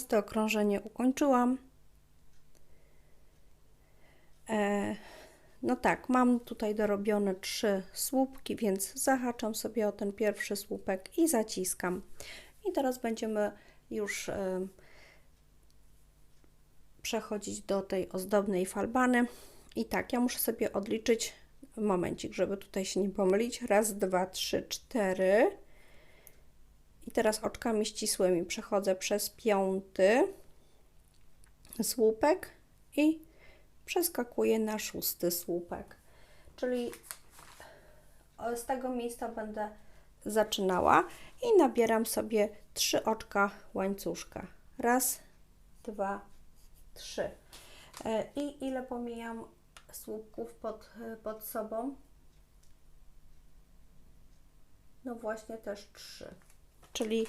13 okrążenie ukończyłam. E, no tak, mam tutaj dorobione trzy słupki, więc zahaczam sobie o ten pierwszy słupek i zaciskam. I teraz będziemy już e, przechodzić do tej ozdobnej falbany. I tak, ja muszę sobie odliczyć momencik, żeby tutaj się nie pomylić. Raz, dwa, trzy, cztery. I teraz oczkami ścisłymi przechodzę przez piąty słupek i przeskakuję na szósty słupek. Czyli z tego miejsca będę zaczynała i nabieram sobie trzy oczka łańcuszka. Raz, dwa, trzy. E, I ile pomijam słupków pod, pod sobą? No właśnie też trzy. Czyli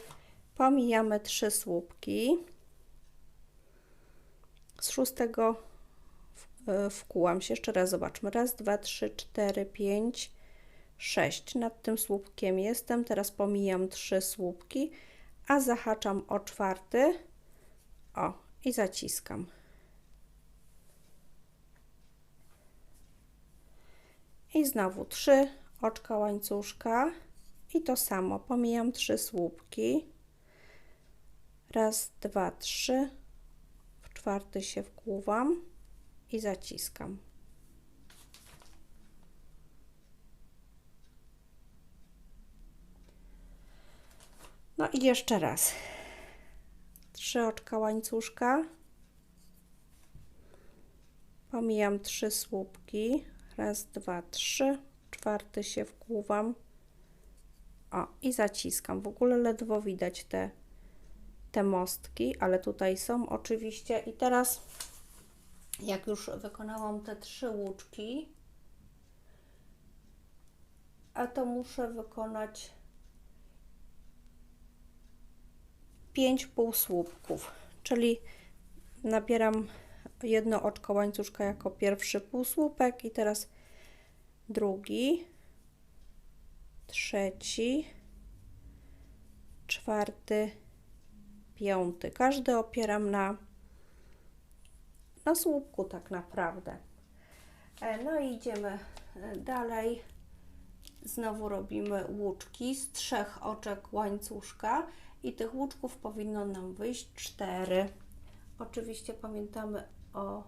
pomijamy trzy słupki. Z szóstego wkułam się. Jeszcze raz zobaczmy. Raz, dwa, trzy, cztery, pięć, sześć. Nad tym słupkiem jestem. Teraz pomijam trzy słupki, a zahaczam o czwarty. O, i zaciskam. I znowu trzy oczka łańcuszka i to samo, pomijam trzy słupki. Raz, dwa, trzy. W czwarty się wkłuwam i zaciskam. No i jeszcze raz. Trzy oczka łańcuszka. Pomijam trzy słupki. Raz, dwa, trzy. Czwarty się wkłuwam o, i zaciskam. W ogóle ledwo widać te, te mostki, ale tutaj są oczywiście. I teraz, jak już wykonałam te trzy łuczki, a to muszę wykonać 5 półsłupków, czyli nabieram jedno oczko łańcuszka jako pierwszy półsłupek i teraz drugi trzeci, czwarty, piąty. Każdy opieram na, na słupku tak naprawdę. E, no i idziemy e, dalej. Znowu robimy łuczki z trzech oczek łańcuszka i tych łuczków powinno nam wyjść cztery. Oczywiście pamiętamy o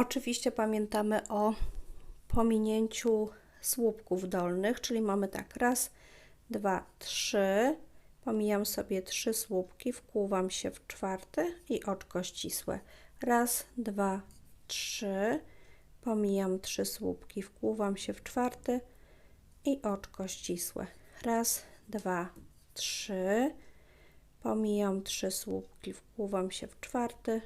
Oczywiście pamiętamy o pominięciu słupków dolnych, czyli mamy tak, raz, dwa, trzy, pomijam sobie trzy słupki, wkłuwam się w czwarty i oczko ścisłe. Raz, dwa, trzy, pomijam trzy słupki, wkłuwam się w czwarty i oczko ścisłe. Raz, dwa, trzy, pomijam trzy słupki, wkłuwam się w czwarty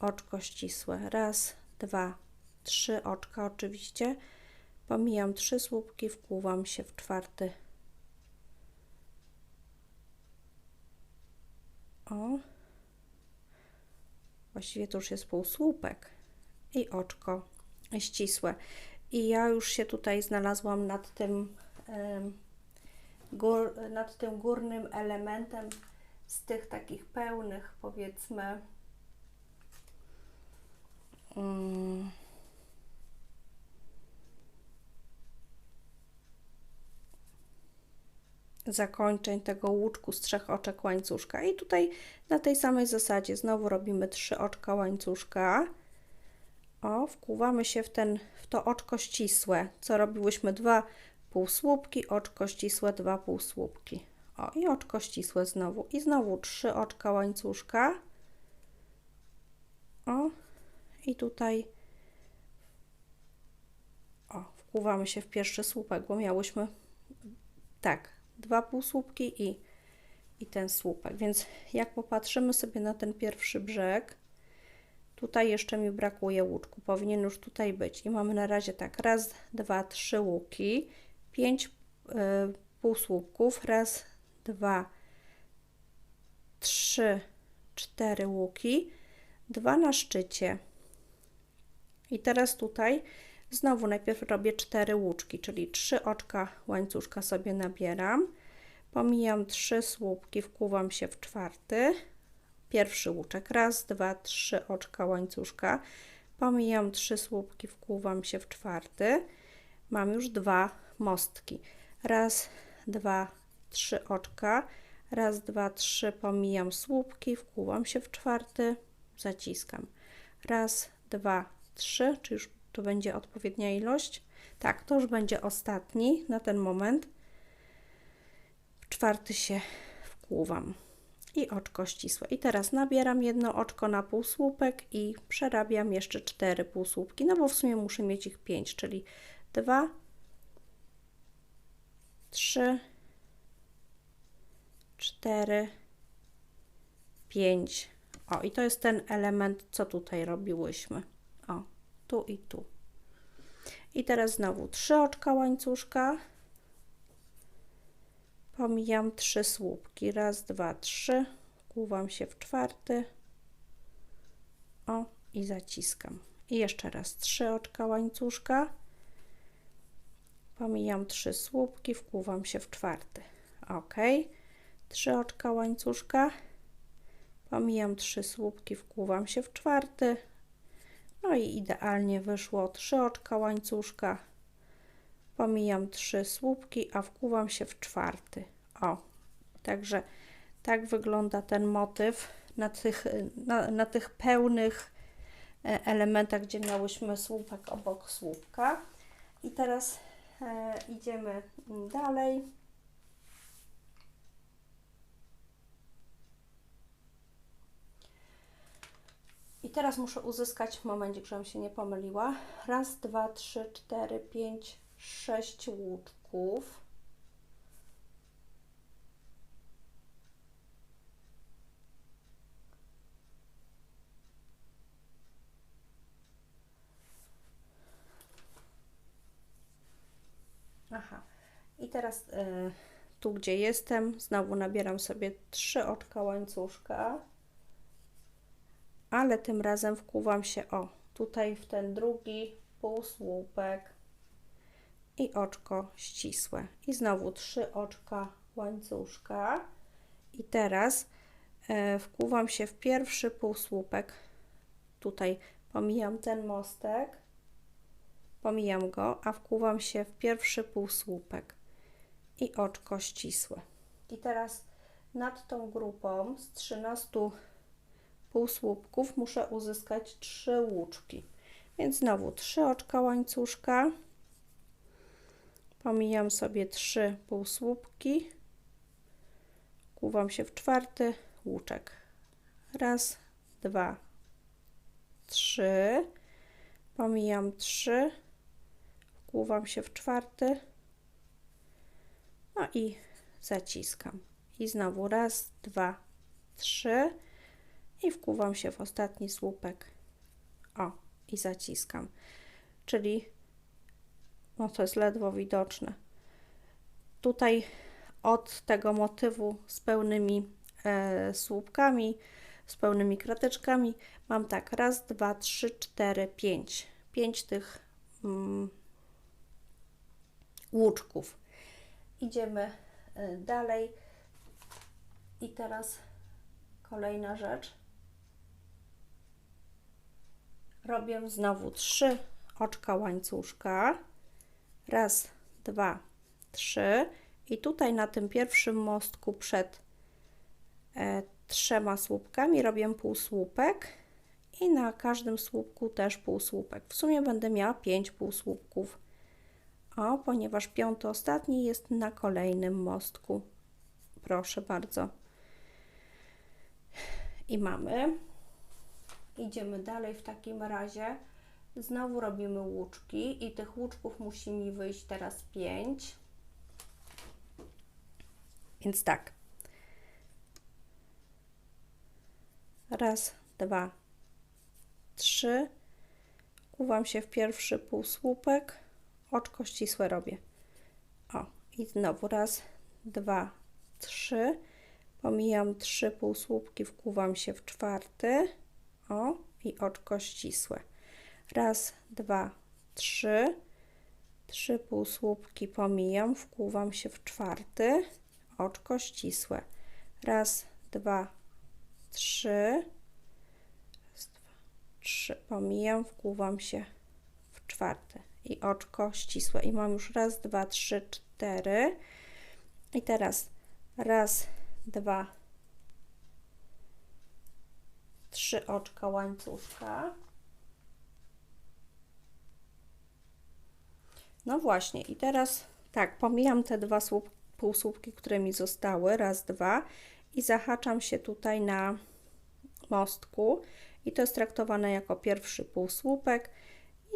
oczko ścisłe. Raz, dwa, trzy oczka oczywiście. Pomijam trzy słupki, wpływam się w czwarty. O. Właściwie to już jest półsłupek i oczko ścisłe. I ja już się tutaj znalazłam nad tym, gór, nad tym górnym elementem z tych takich pełnych, powiedzmy, Mm. zakończeń tego łuczku z trzech oczek łańcuszka. I tutaj na tej samej zasadzie znowu robimy trzy oczka łańcuszka. O, wkuwamy się w, ten, w to oczko ścisłe, co robiłyśmy dwa półsłupki, oczko ścisłe, dwa półsłupki. O, i oczko ścisłe znowu. I znowu trzy oczka łańcuszka. O, i tutaj o, wkłuwamy się w pierwszy słupek, bo miałyśmy tak, dwa półsłupki i, i ten słupek. Więc jak popatrzymy sobie na ten pierwszy brzeg, Tutaj jeszcze mi brakuje łuczku, powinien już tutaj być. I mamy na razie tak, raz, dwa, trzy łuki, pięć y, półsłupków, raz, dwa, trzy, cztery łuki, dwa na szczycie. I teraz tutaj znowu najpierw robię cztery łuczki, czyli trzy oczka łańcuszka sobie nabieram. Pomijam trzy słupki, wkuwam się w czwarty. Pierwszy łuczek, raz, dwa, trzy oczka łańcuszka. Pomijam trzy słupki, wkuwam się w czwarty. Mam już dwa mostki. Raz, dwa, trzy oczka. Raz, dwa, trzy, pomijam słupki, wkuwam się w czwarty, zaciskam. Raz, dwa, trzy, czy już to będzie odpowiednia ilość? Tak, to już będzie ostatni na ten moment. W czwarty się wkłuwam i oczko ścisłe. I teraz nabieram jedno oczko na półsłupek i przerabiam jeszcze cztery półsłupki, no bo w sumie muszę mieć ich pięć, czyli dwa, trzy, cztery, pięć. O, i to jest ten element, co tutaj robiłyśmy. Tu i tu. I teraz znowu trzy oczka łańcuszka. Pomijam trzy słupki. Raz, dwa, trzy. Kłuwam się w czwarty. O, i zaciskam. I jeszcze raz trzy oczka łańcuszka. Pomijam trzy słupki, wkłuwam się w czwarty. Ok. Trzy oczka łańcuszka. Pomijam trzy słupki, wkłuwam się w czwarty. No i idealnie wyszło trzy oczka łańcuszka. Pomijam trzy słupki, a wkuwam się w czwarty. O, także tak wygląda ten motyw na tych, na, na tych pełnych e, elementach, gdzie miałyśmy słupek obok słupka. I teraz e, idziemy dalej. I teraz muszę uzyskać, w momencie, żebym się nie pomyliła, raz, dwa, trzy, cztery, pięć, sześć łuczków. Aha. I teraz y, tu, gdzie jestem, znowu nabieram sobie trzy oczka łańcuszka ale tym razem wkuwam się o tutaj w ten drugi półsłupek. I oczko ścisłe. I znowu trzy oczka łańcuszka. I teraz e, wkuwam się w pierwszy półsłupek. Tutaj pomijam ten mostek. Pomijam go, a wkuwam się w pierwszy półsłupek. I oczko ścisłe. I teraz nad tą grupą z 13 półsłupków muszę uzyskać trzy łuczki. Więc znowu trzy oczka łańcuszka. Pomijam sobie trzy półsłupki. Kłuwam się w czwarty łuczek. Raz, dwa, trzy. Pomijam trzy. Kłuwam się w czwarty. No i zaciskam. I znowu raz, dwa, trzy i wkuwam się w ostatni słupek. O, i zaciskam. Czyli, no to jest ledwo widoczne. Tutaj od tego motywu z pełnymi e, słupkami, z pełnymi krateczkami mam tak raz, dwa, trzy, cztery, pięć. Pięć tych mm, łuczków. Idziemy e, dalej. I teraz kolejna rzecz robię znowu trzy oczka łańcuszka. Raz, dwa, trzy. I tutaj na tym pierwszym mostku przed e, trzema słupkami robię półsłupek i na każdym słupku też półsłupek. W sumie będę miała pięć półsłupków. O, ponieważ piąty ostatni jest na kolejnym mostku. Proszę bardzo. I mamy Idziemy dalej w takim razie. Znowu robimy łuczki i tych łuczków musi mi wyjść teraz 5. Więc tak. Raz, dwa, trzy, kuwam się w pierwszy półsłupek, oczko ścisłe robię. O, i znowu raz, dwa, trzy, pomijam trzy półsłupki, wkuwam się w czwarty, o, i oczko ścisłe. Raz, dwa, trzy, trzy półsłupki pomijam, wkuwam się w czwarty, oczko ścisłe. Raz, dwa, trzy, raz, dwa, trzy, pomijam, wkuwam się w czwarty i oczko ścisłe. I mam już raz, dwa, trzy, cztery. I teraz raz, dwa, trzy oczka łańcuszka. No właśnie, i teraz tak, pomijam te dwa słup, półsłupki, które mi zostały, raz, dwa, i zahaczam się tutaj na mostku, i to jest traktowane jako pierwszy półsłupek,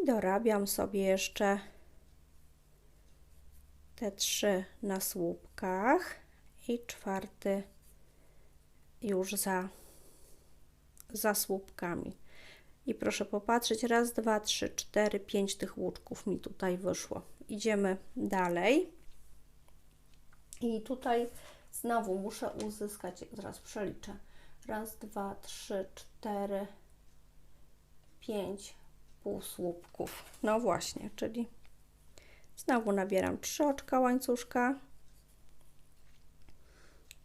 i dorabiam sobie jeszcze te trzy na słupkach. I czwarty już za, za słupkami. I proszę popatrzeć, raz, dwa, trzy, cztery, pięć tych łuczków mi tutaj wyszło. Idziemy dalej. I tutaj znowu muszę uzyskać, zaraz przeliczę. Raz, dwa, trzy, cztery, pięć półsłupków. No właśnie, czyli znowu nabieram trzy oczka łańcuszka.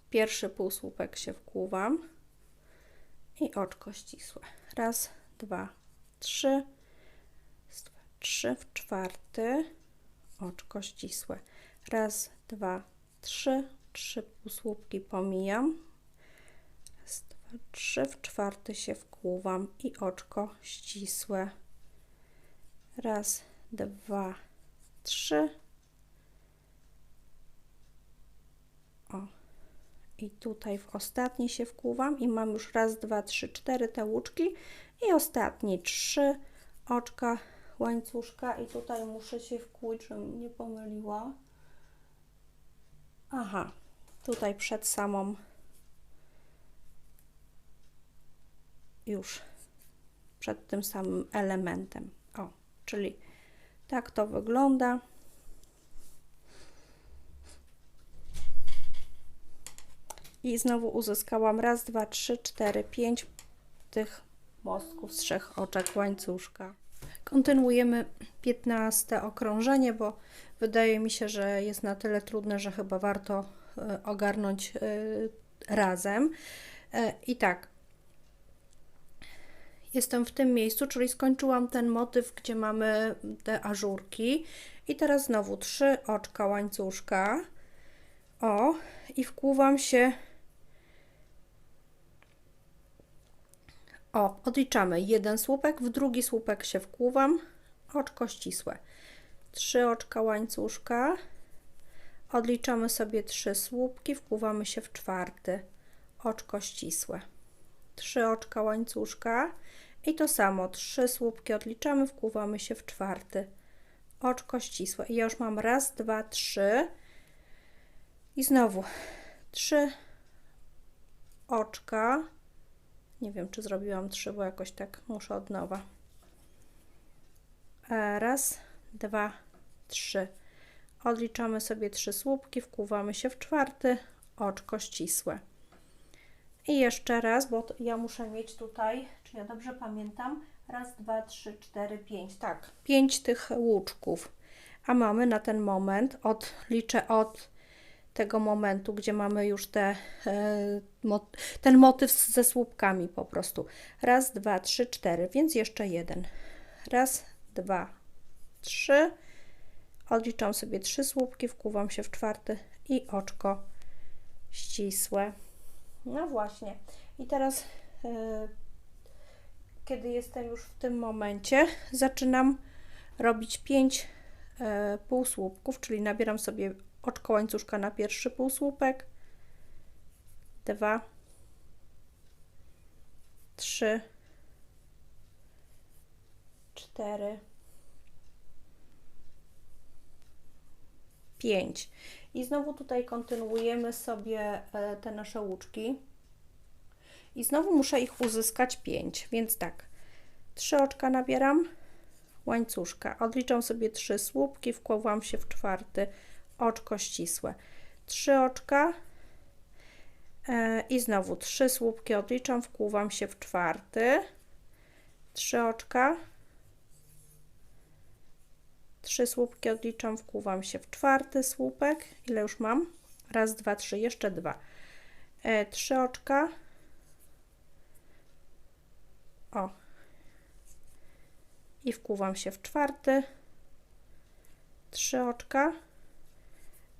Pierwszy półsłupek się wkłuwam i oczko ścisłe. Raz, dwa, trzy, trzy w czwarty, oczko ścisłe. Raz, dwa, trzy, trzy półsłupki pomijam. Raz, dwa, trzy w czwarty się wkłuwam i oczko ścisłe. Raz, dwa, trzy. O. I tutaj w ostatni się wkłuwam i mam już raz, dwa, trzy, cztery te łuczki i ostatnie trzy oczka łańcuszka i tutaj muszę się wkłuć, żebym nie pomyliła. Aha, tutaj przed samą już przed tym samym elementem. O, czyli tak to wygląda. I znowu uzyskałam raz, dwa, trzy, cztery, pięć tych mostków z trzech oczek łańcuszka. Kontynuujemy 15 okrążenie, bo wydaje mi się, że jest na tyle trudne, że chyba warto e, ogarnąć e, razem. E, I tak, jestem w tym miejscu, czyli skończyłam ten motyw, gdzie mamy te ażurki. I teraz znowu trzy oczka łańcuszka. O, i wkłuwam się O, odliczamy. Jeden słupek, w drugi słupek się wkłuwam, oczko ścisłe. Trzy oczka łańcuszka, odliczamy sobie trzy słupki, wkłuwamy się w czwarty, oczko ścisłe. Trzy oczka łańcuszka. I to samo, trzy słupki odliczamy, wkłuwamy się w czwarty, oczko ścisłe. I ja już mam raz, dwa, trzy. I znowu. Trzy oczka, nie wiem, czy zrobiłam trzy, bo jakoś tak muszę od nowa. E, raz, dwa, trzy. Odliczamy sobie trzy słupki, wkuwamy się w czwarty, oczko ścisłe. I jeszcze raz, bo ja muszę mieć tutaj, czy ja dobrze pamiętam, raz, dwa, trzy, cztery, pięć, tak, pięć tych łuczków. A mamy na ten moment, od, liczę od tego momentu, gdzie mamy już te, e, ten motyw ze słupkami po prostu. Raz, dwa, trzy, cztery, więc jeszcze jeden. Raz, dwa, trzy. Odliczam sobie trzy słupki, wkuwam się w czwarty i oczko ścisłe. No właśnie. I teraz, e, kiedy jestem już w tym momencie, zaczynam robić pięć e, półsłupków, czyli nabieram sobie oczko łańcuszka na pierwszy półsłupek, dwa, trzy, cztery, pięć. I znowu tutaj kontynuujemy sobie e, te nasze łuczki. I znowu muszę ich uzyskać pięć, więc tak. Trzy oczka nabieram łańcuszka. Odliczam sobie trzy słupki, wkładam się w czwarty oczko ścisłe. Trzy oczka e, i znowu trzy słupki odliczam, wkładam się w czwarty. Trzy oczka. Trzy słupki odliczam, wkładam się w czwarty słupek. Ile już mam? Raz, dwa, trzy, jeszcze dwa. E, trzy oczka. O, i wkuwam się w czwarty, trzy oczka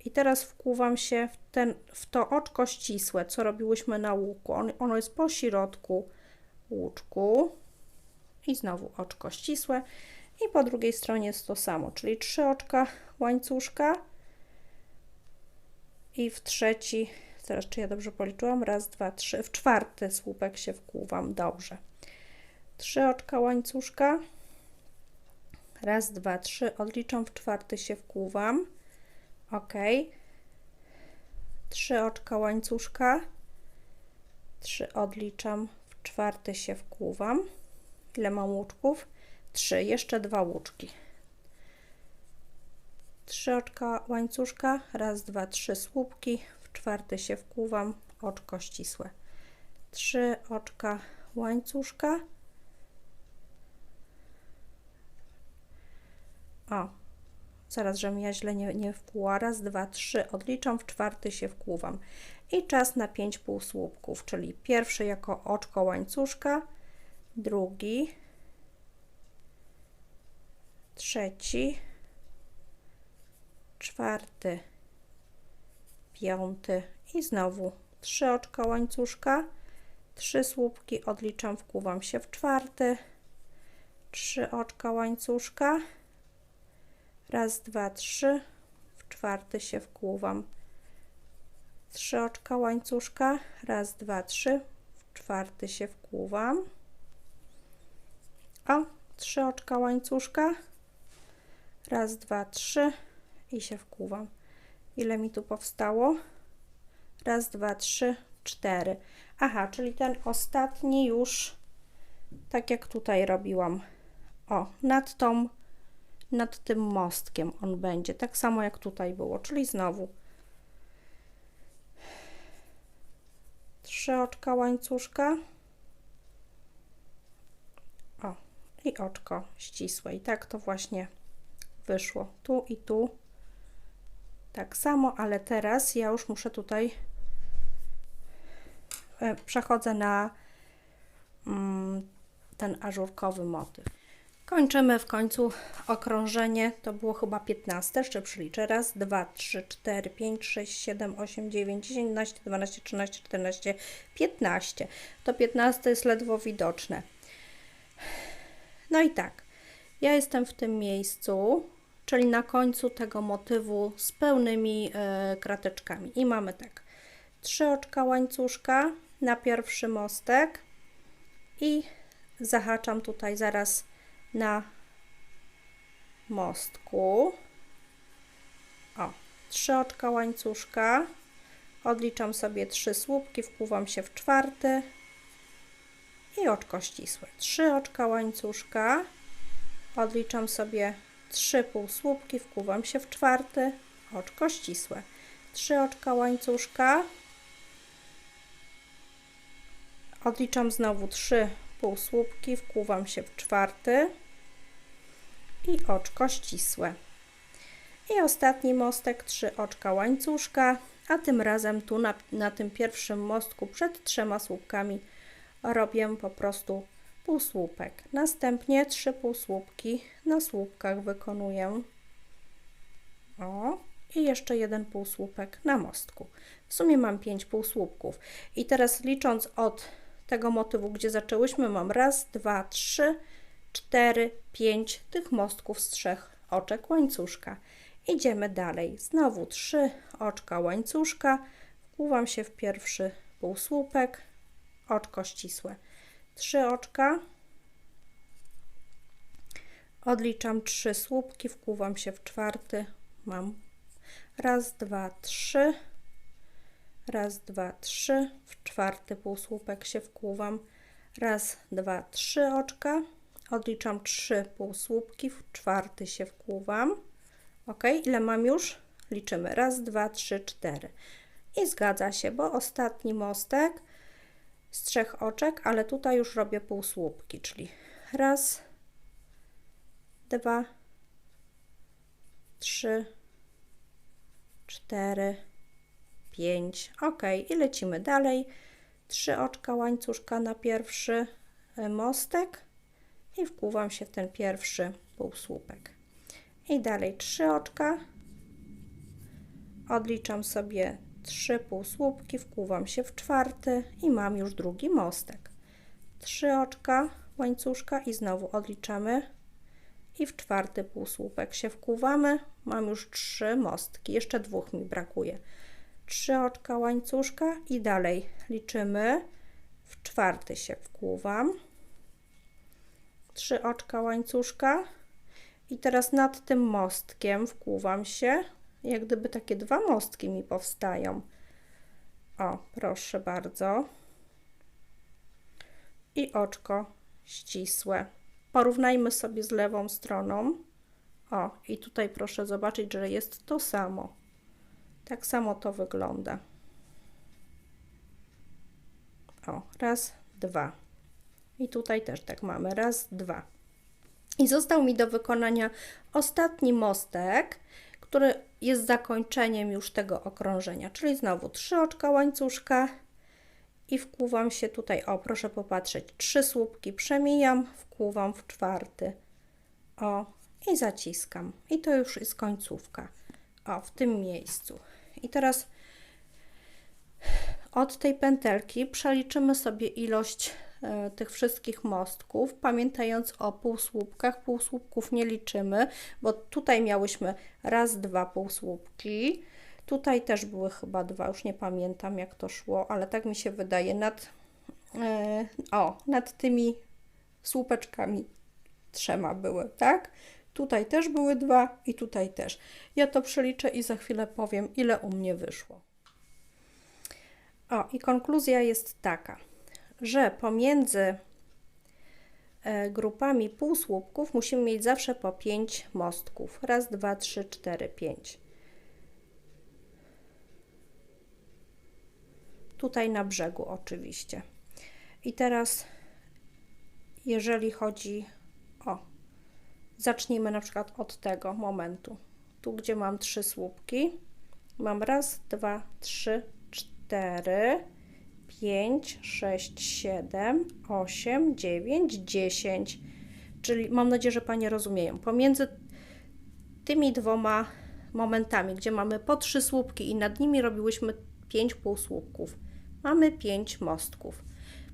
i teraz wkuwam się w, ten, w to oczko ścisłe, co robiłyśmy na łuku. On, ono jest po środku łuczku i znowu oczko ścisłe i po drugiej stronie jest to samo, czyli trzy oczka łańcuszka i w trzeci, teraz czy ja dobrze policzyłam, raz, dwa, trzy, w czwarty słupek się wkuwam, dobrze. Trzy oczka łańcuszka, Raz, dwa, trzy. Odliczam w czwarty się wkłuwam. Ok. Trzy oczka łańcuszka. Trzy odliczam. W czwarty się wkłuwam. Ile mam łuczków? Trzy. Jeszcze dwa łuczki. Trzy oczka łańcuszka. Raz, dwa, trzy słupki. W czwarty się wkłuwam. Oczko ścisłe. Trzy oczka łańcuszka O, zaraz, żebym ja źle nie, nie wkłuła. Raz, dwa, trzy. Odliczam, w czwarty się wkłuwam. I czas na pięć półsłupków, czyli pierwszy jako oczko łańcuszka, drugi, trzeci, czwarty, piąty i znowu trzy oczka łańcuszka, trzy słupki, odliczam, wkłuwam się w czwarty, trzy oczka łańcuszka, Raz, dwa, trzy. W czwarty się wkłuwam. Trzy oczka łańcuszka. Raz, dwa, trzy. W czwarty się wkłuwam. O, trzy oczka łańcuszka. Raz, dwa, trzy. I się wkłuwam. Ile mi tu powstało? Raz, dwa, trzy, cztery. Aha, czyli ten ostatni już tak jak tutaj robiłam. O, nad tą nad tym mostkiem on będzie, tak samo jak tutaj było, czyli znowu trzy oczka łańcuszka. O i oczko ścisłe. I tak to właśnie wyszło. Tu i tu. Tak samo, ale teraz ja już muszę tutaj e, przechodzę na mm, ten ażurkowy motyw Kończymy w końcu okrążenie, to było chyba 15, jeszcze przeliczę, raz, 2, 3, 4, 5, 6, 7, 8, 9, 10, 11, 12, 13, 14, 15. To 15 jest ledwo widoczne. No i tak, ja jestem w tym miejscu, czyli na końcu tego motywu z pełnymi y, krateczkami. I mamy tak, trzy oczka łańcuszka na pierwszy mostek i zahaczam tutaj zaraz na mostku. O, trzy oczka łańcuszka. Odliczam sobie trzy słupki, wpływam się w czwarty i oczko ścisłe. Trzy oczka łańcuszka. Odliczam sobie trzy półsłupki, wpływam się w czwarty, oczko ścisłe. Trzy oczka łańcuszka. Odliczam znowu trzy półsłupki, wkłuwam się w czwarty i oczko ścisłe. I ostatni mostek, trzy oczka łańcuszka, a tym razem tu na, na tym pierwszym mostku przed trzema słupkami robię po prostu półsłupek. Następnie trzy półsłupki na słupkach wykonuję. O, i jeszcze jeden półsłupek na mostku. W sumie mam pięć półsłupków. I teraz licząc od tego motywu, gdzie zaczęłyśmy, mam raz, dwa, trzy, cztery, pięć tych mostków z trzech oczek łańcuszka. Idziemy dalej. Znowu trzy oczka łańcuszka. Wpływam się w pierwszy półsłupek, oczko ścisłe. Trzy oczka. Odliczam trzy słupki, wpływam się w czwarty. Mam raz, dwa, trzy raz, dwa, trzy, w czwarty półsłupek się wkłuwam, raz, dwa, trzy oczka, Odliczam 3 półsłupki, w czwarty się wkłuwam. Ok, ile mam już? Liczymy. Raz, dwa, trzy, cztery. I zgadza się, bo ostatni mostek z trzech oczek, ale tutaj już robię półsłupki, czyli raz, dwa, trzy, cztery, pięć. Ok, i lecimy dalej. Trzy oczka łańcuszka na pierwszy e, mostek i wkłuwam się w ten pierwszy półsłupek. I dalej trzy oczka. Odliczam sobie trzy półsłupki, wkłuwam się w czwarty i mam już drugi mostek. Trzy oczka łańcuszka i znowu odliczamy i w czwarty półsłupek się wkłuwamy. Mam już trzy mostki, jeszcze dwóch mi brakuje. Trzy oczka łańcuszka i dalej liczymy. W czwarty się wkłuwam. Trzy oczka łańcuszka i teraz nad tym mostkiem wkłuwam się, jak gdyby takie dwa mostki mi powstają. O, proszę bardzo. I oczko ścisłe. Porównajmy sobie z lewą stroną. O, i tutaj proszę zobaczyć, że jest to samo. Tak samo to wygląda. O, raz, dwa. I tutaj też tak mamy. Raz, dwa. I został mi do wykonania ostatni mostek, który jest zakończeniem już tego okrążenia. Czyli znowu trzy oczka łańcuszka i wkłuwam się tutaj. O, proszę popatrzeć. Trzy słupki przemijam, wkłuwam w czwarty. O, i zaciskam. I to już jest końcówka. O, w tym miejscu. I teraz od tej pętelki przeliczymy sobie ilość e, tych wszystkich mostków, pamiętając o półsłupkach. Półsłupków nie liczymy, bo tutaj miałyśmy raz, dwa półsłupki. Tutaj też były chyba dwa, już nie pamiętam jak to szło, ale tak mi się wydaje nad, e, o, nad tymi słupeczkami trzema były, tak? Tutaj też były dwa i tutaj też. Ja to przeliczę i za chwilę powiem, ile u mnie wyszło. O, i konkluzja jest taka, że pomiędzy e, grupami półsłupków musimy mieć zawsze po 5 mostków. Raz, dwa, trzy, cztery, pięć. Tutaj na brzegu oczywiście. I teraz, jeżeli chodzi Zacznijmy na przykład od tego momentu. Tu, gdzie mam trzy słupki, mam raz, dwa, trzy, cztery, pięć, sześć, siedem, osiem, dziewięć, dziesięć. Czyli mam nadzieję, że Panie rozumieją. Pomiędzy tymi dwoma momentami, gdzie mamy po trzy słupki i nad nimi robiłyśmy pięć półsłupków, mamy pięć mostków.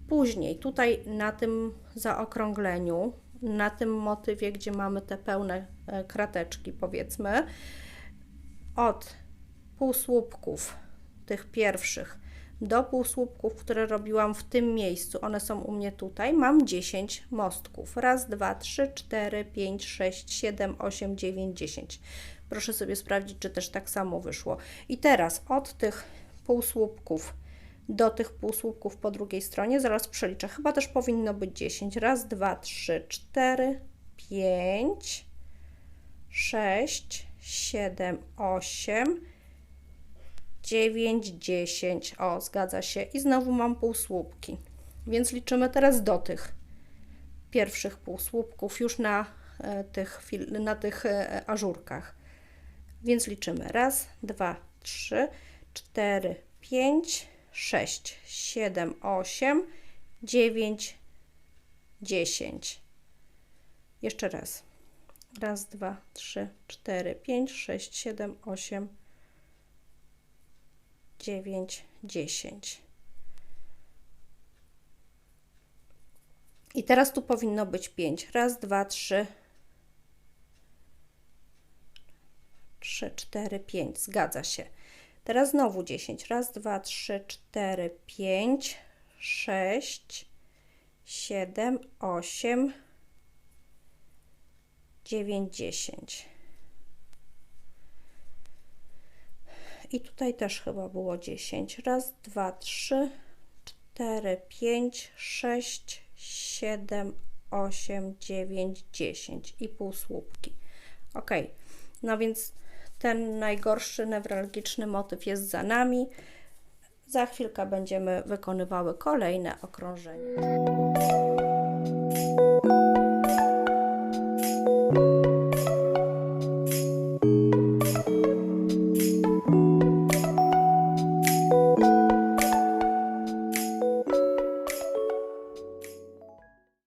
Później tutaj na tym zaokrągleniu na tym motywie, gdzie mamy te pełne e, krateczki, powiedzmy, od półsłupków tych pierwszych do półsłupków, które robiłam w tym miejscu, one są u mnie tutaj, mam 10 mostków. Raz, dwa, trzy, cztery, pięć, sześć, siedem, osiem, dziewięć, dziesięć. Proszę sobie sprawdzić, czy też tak samo wyszło. I teraz od tych półsłupków do tych półsłupków po drugiej stronie. Zaraz przeliczę. Chyba też powinno być 10. Raz, dwa, trzy, cztery, pięć, sześć, siedem, osiem, dziewięć, dziesięć. O, zgadza się. I znowu mam półsłupki. Więc liczymy teraz do tych pierwszych półsłupków już na e, tych, na tych e, ażurkach. Więc liczymy. Raz, dwa, trzy, cztery, pięć, 6, 7, 8, 9, 10. Jeszcze raz. Raz, dwa, trzy, cztery, pięć, sześć, siedem, osiem, dziewięć, dziesięć. I teraz tu powinno być pięć. Raz, dwa, trzy, trzy, cztery, pięć. Zgadza się. Teraz znowu 10. Raz, dwa, trzy, cztery, pięć, sześć, siedem, osiem, dziewięć, dziesięć. I tutaj też chyba było 10. Raz, dwa, trzy, cztery, pięć, sześć, siedem, 8, 9, 10 i pół słupki. Ok, no więc ten najgorszy newralgiczny motyw jest za nami. Za chwilkę będziemy wykonywały kolejne okrążenia.